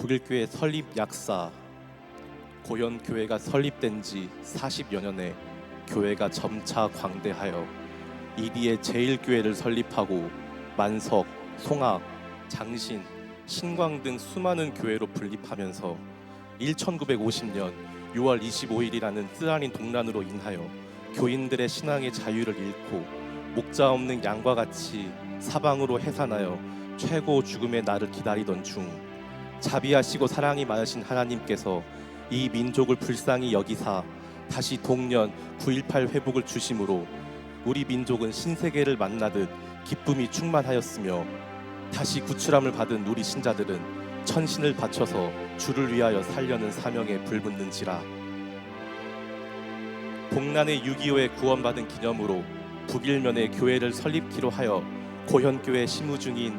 북일교회 설립 약사 고현 교회가 설립된 지 40여 년에 교회가 점차 광대하여 이디의 제일교회를 설립하고 만석, 송악, 장신, 신광 등 수많은 교회로 분립하면서 1950년 6월 25일이라는 쓰라린 동란으로 인하여 교인들의 신앙의 자유를 잃고 목자 없는 양과 같이 사방으로 해산하여 최고 죽음의 날을 기다리던 중 자비하시고 사랑이 많으신 하나님께서 이 민족을 불쌍히 여기사 다시 동년 9.18 회복을 주심으로 우리 민족은 신세계를 만나듯 기쁨이 충만하였으며 다시 구출함을 받은 우리 신자들은 천신을 바쳐서 주를 위하여 살려는 사명에 불붙는지라. 동란의 6.25에 구원받은 기념으로 북일면에 교회를 설립키로 하여 고현교회 시무 중인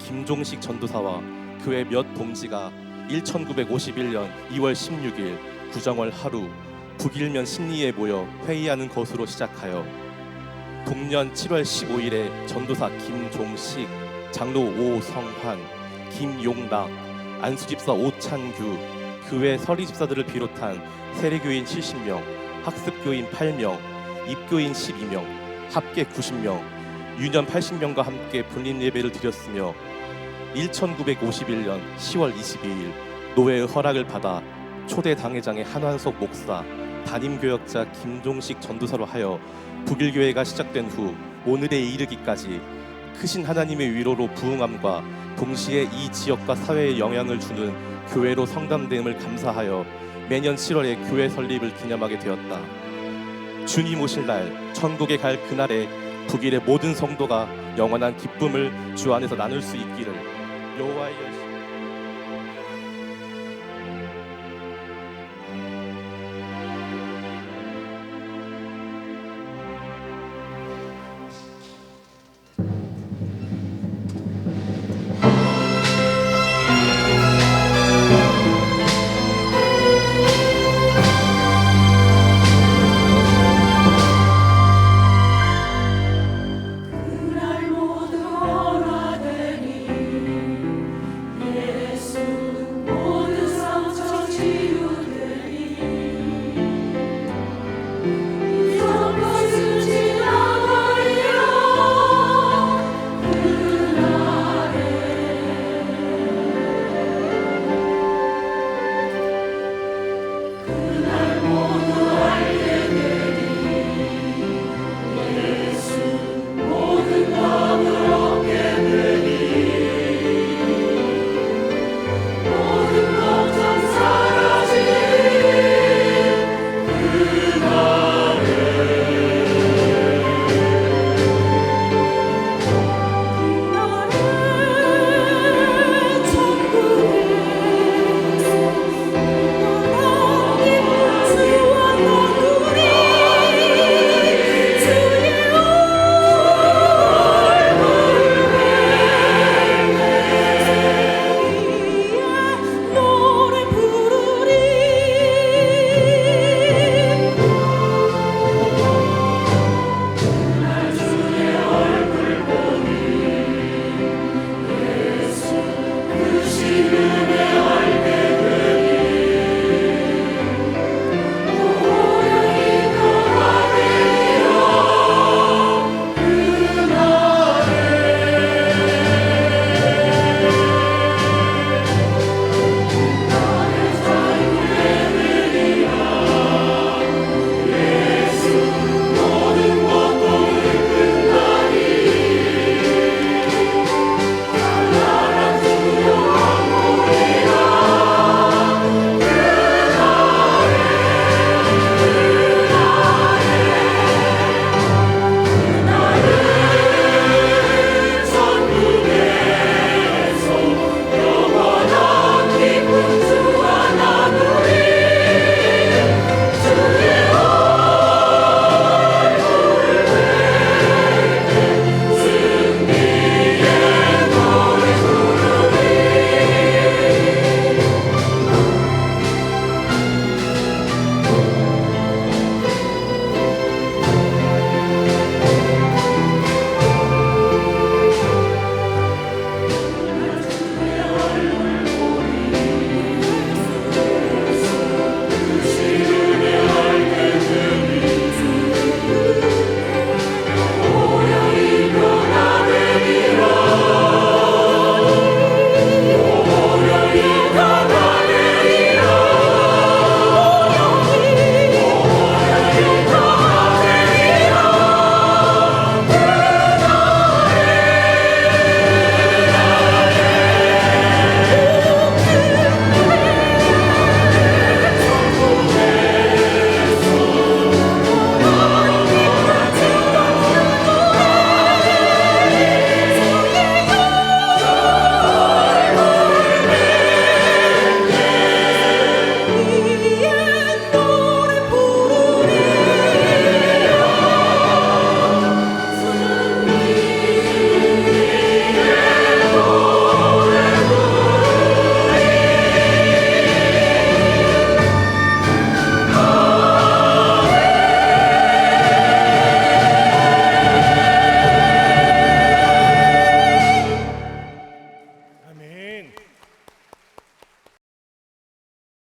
김종식 전도사와 교회 몇 동지가 1951년 2월 16일 구정월 하루 북일면 신리에 모여 회의하는 것으로 시작하여 동년 7월 15일에 전도사 김종식, 장로 오성환, 김용락, 안수집사 오찬규, 교회 서리집사들을 비롯한 세례교인 70명, 학습교인 8명, 입교인 12명, 합계 90명, 유년 80명과 함께 분림 예배를 드렸으며 1951년 10월 22일 노회의 허락을 받아 초대 당회장의 한환석 목사, 담임 교역자 김종식 전도사로 하여 북일교회가 시작된 후 오늘에 이르기까지 크신 하나님의 위로로 부흥함과 동시에 이 지역과 사회에 영향을 주는 교회로 성담됨을 감사하여 매년 7월에 교회 설립을 기념하게 되었다. 주님 오실 날 천국에 갈 그날에 북일의 모든 성도가 영원한 기쁨을 주 안에서 나눌 수 있기를 여호와의 열심